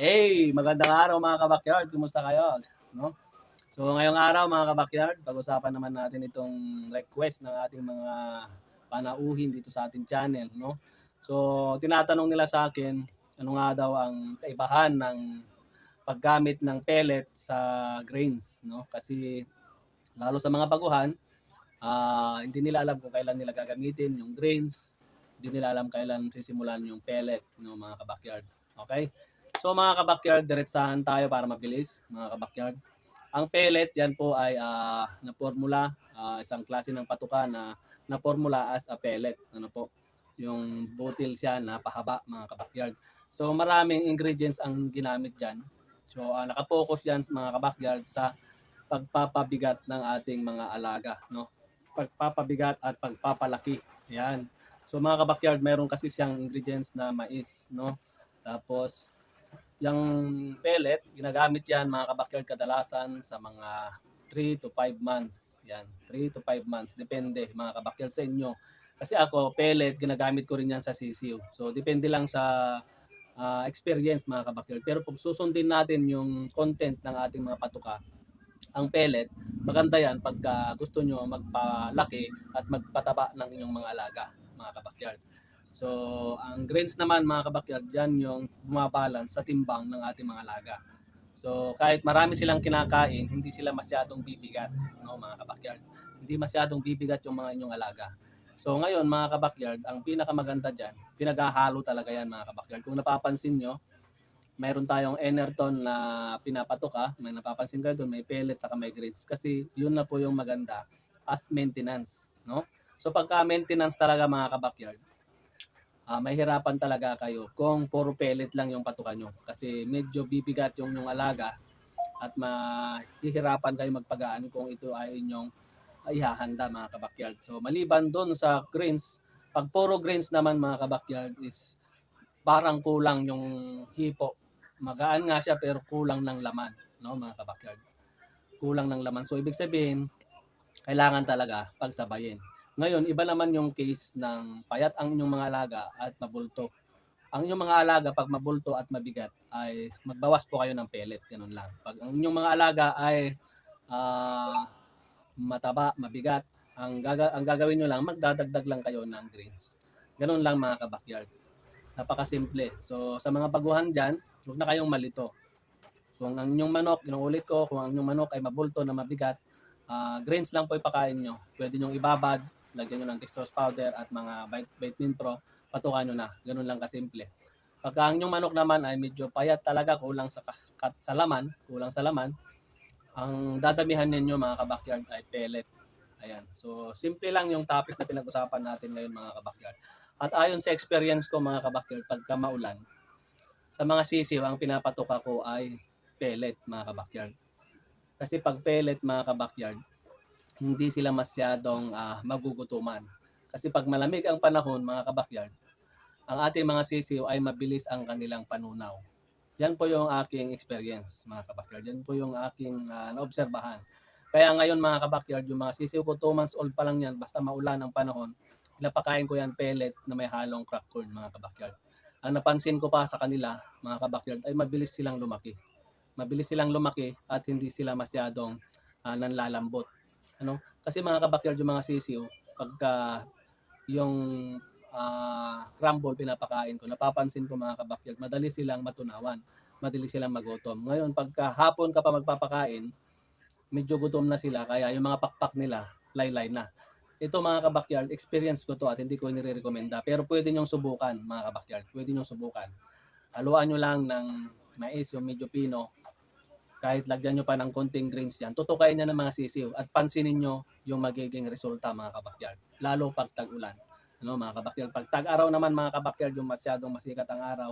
Hey, magandang araw mga kabakyard. Kumusta kayo? No? So ngayong araw mga kabakyard, pag-usapan naman natin itong request ng ating mga panauhin dito sa ating channel, no? So tinatanong nila sa akin, ano nga daw ang kaibahan ng paggamit ng pellet sa grains, no? Kasi lalo sa mga baguhan, ah, hindi nila alam kung kailan nila gagamitin yung grains, hindi nila alam kailan sisimulan yung pellet, no, mga kabakyard. Okay? So mga kabakyard, diretsahan tayo para mabilis, mga kabakyard. Ang pellet, yan po ay ah, na formula, ah, isang klase ng patuka na na formula as a pellet. Ano po? Yung butil siya na pahaba, mga kabakyard. So maraming ingredients ang ginamit diyan. So ah, nakapokus yan mga kabakyard sa pagpapabigat ng ating mga alaga, no? Pagpapabigat at pagpapalaki. Yan. So mga kabakyard, meron kasi siyang ingredients na mais, no? Tapos yung pellet, ginagamit yan mga kabakyard kadalasan sa mga 3 to 5 months. Yan, 3 to 5 months. Depende mga kabakyard sa inyo. Kasi ako, pellet, ginagamit ko rin yan sa sisiw. So, depende lang sa ah, experience mga kabakyard. Pero pag susundin natin yung content ng ating mga patuka, ang pellet, maganda yan pagka gusto nyo magpalaki at magpataba ng inyong mga alaga, mga kabakyard. So, ang grains naman mga kabakyard, yan yung bumabalance sa timbang ng ating mga alaga. So, kahit marami silang kinakain, hindi sila masyadong bibigat, no, mga kabakyard. Hindi masyadong bibigat yung mga inyong alaga. So, ngayon mga kabakyard, ang pinakamaganda dyan, pinaghahalo talaga yan mga kabakyard. Kung napapansin nyo, mayroon tayong Enerton na pinapatuka, may napapansin kayo doon, may pellet saka may grains. Kasi yun na po yung maganda as maintenance, no? So pagka maintenance talaga mga kabakyard, ah mahirapan talaga kayo kung puro pellet lang yung patukan nyo. Kasi medyo bibigat yung yung alaga at mahihirapan kayo magpagaan kung ito ay inyong ihahanda mga kabakyard. So maliban doon sa grains, pag puro grains naman mga kabakyard is parang kulang yung hipo. Magaan nga siya pero kulang ng laman, no mga kabakyard. Kulang ng laman. So ibig sabihin, kailangan talaga pagsabayin. Ngayon, iba naman yung case ng payat ang inyong mga alaga at mabulto. Ang inyong mga alaga, pag mabulto at mabigat, ay magbawas po kayo ng pellet. Ganun lang. Pag ang inyong mga alaga ay ah, mataba, mabigat, ang, gaga- ang gagawin nyo lang, magdadagdag lang kayo ng greens. Ganun lang mga kabakyard. Napakasimple. So, sa mga baguhan dyan, huwag na kayong malito. Kung ang inyong manok, inuulit ko, kung ang inyong manok ay mabulto na mabigat, ah, grains lang po ipakain nyo. Pwede nyo ibabad, lagyan nyo ng dextrose powder at mga vit- vitamin pro, patukan nyo na. Ganun lang kasimple. Pagka ang inyong manok naman ay medyo payat talaga, kulang sa, ka- kat- sa laman, kulang sa laman, ang dadamihan ninyo mga kabakyard ay pellet. Ayan. So, simple lang yung topic na pinag-usapan natin ngayon mga kabakyard. At ayon sa experience ko mga kabakyard, pagka maulan, sa mga sisiw, ang pinapatuka ko ay pellet mga kabakyard. Kasi pag pellet mga kabakyard, hindi sila masyadong ah, magugutuman. Kasi pag malamig ang panahon mga kabakyard, ang ating mga sisiw ay mabilis ang kanilang panunaw. Yan po yung aking experience mga kabakyard. Yan po yung aking ah, naobserbahan. Kaya ngayon mga kabakyard, yung mga sisiw ko 2 months old pa lang yan, basta maulan ang panahon, pinapakain ko yan pellet na may halong crack corn mga kabakyard. Ang napansin ko pa sa kanila, mga kabakyard, ay mabilis silang lumaki. Mabilis silang lumaki at hindi sila masyadong ah, nanlalambot. Ano? Kasi mga kabakyard, yung mga sisiw, pagka yung ah, crumble pinapakain ko, napapansin ko mga kabakyard, madali silang matunawan, madali silang magutom. Ngayon, pagka hapon ka pa magpapakain, medyo gutom na sila, kaya yung mga pakpak nila, laylay na. Ito mga kabakyard, experience ko to at hindi ko nire-recommenda. Pero pwede nyong subukan mga kabakyard, pwede nyong subukan. Haluan nyo lang ng mais, yung medyo pino, kahit lagyan nyo pa ng konting grains yan, tutukayin niya ng mga sisiw at pansinin nyo yung magiging resulta mga kabakyard. Lalo pag tag-ulan. Ano, mga kabakyard. Pag tag-araw naman mga kabakyard, yung masyadong masikat ang araw,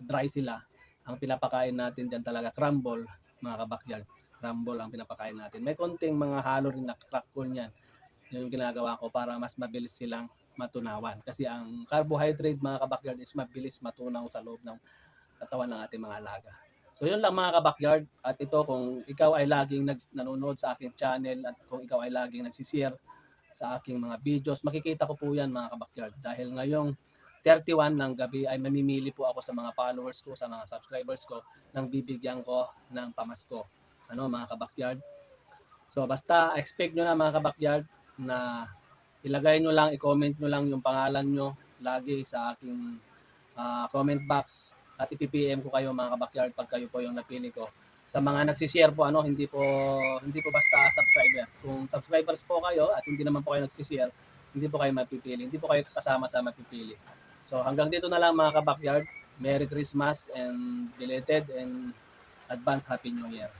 dry sila. Ang pinapakain natin dyan talaga, crumble, mga kabakyard. Crumble ang pinapakain natin. May konting mga halo rin na crack corn yan. Yun yung ginagawa ko para mas mabilis silang matunawan. Kasi ang carbohydrate mga kabakyard is mabilis matunaw sa loob ng katawan ng ating mga alaga. So yun lang mga kabakyard at ito kung ikaw ay laging nags- nanonood sa aking channel at kung ikaw ay laging nagsishare sa aking mga videos, makikita ko po yan mga kabakyard dahil ngayong 31 ng gabi ay mamimili po ako sa mga followers ko, sa mga subscribers ko, nang bibigyan ko ng pamasko. Ano, mga kabakyard. So, basta expect nyo na mga kabakyard na ilagay nyo lang, i-comment nyo lang yung pangalan nyo lagi sa aking ah, comment box at ipipm ko kayo mga kabakyard pag kayo po yung napili ko. Sa mga nagsishare po ano, hindi po hindi po basta subscriber. Kung subscribers po kayo at hindi naman po kayo nagsishare, hindi po kayo mapipili, hindi po kayo kasama sa mapipili. So hanggang dito na lang mga kabakyard. Merry Christmas and belated and advance Happy New Year.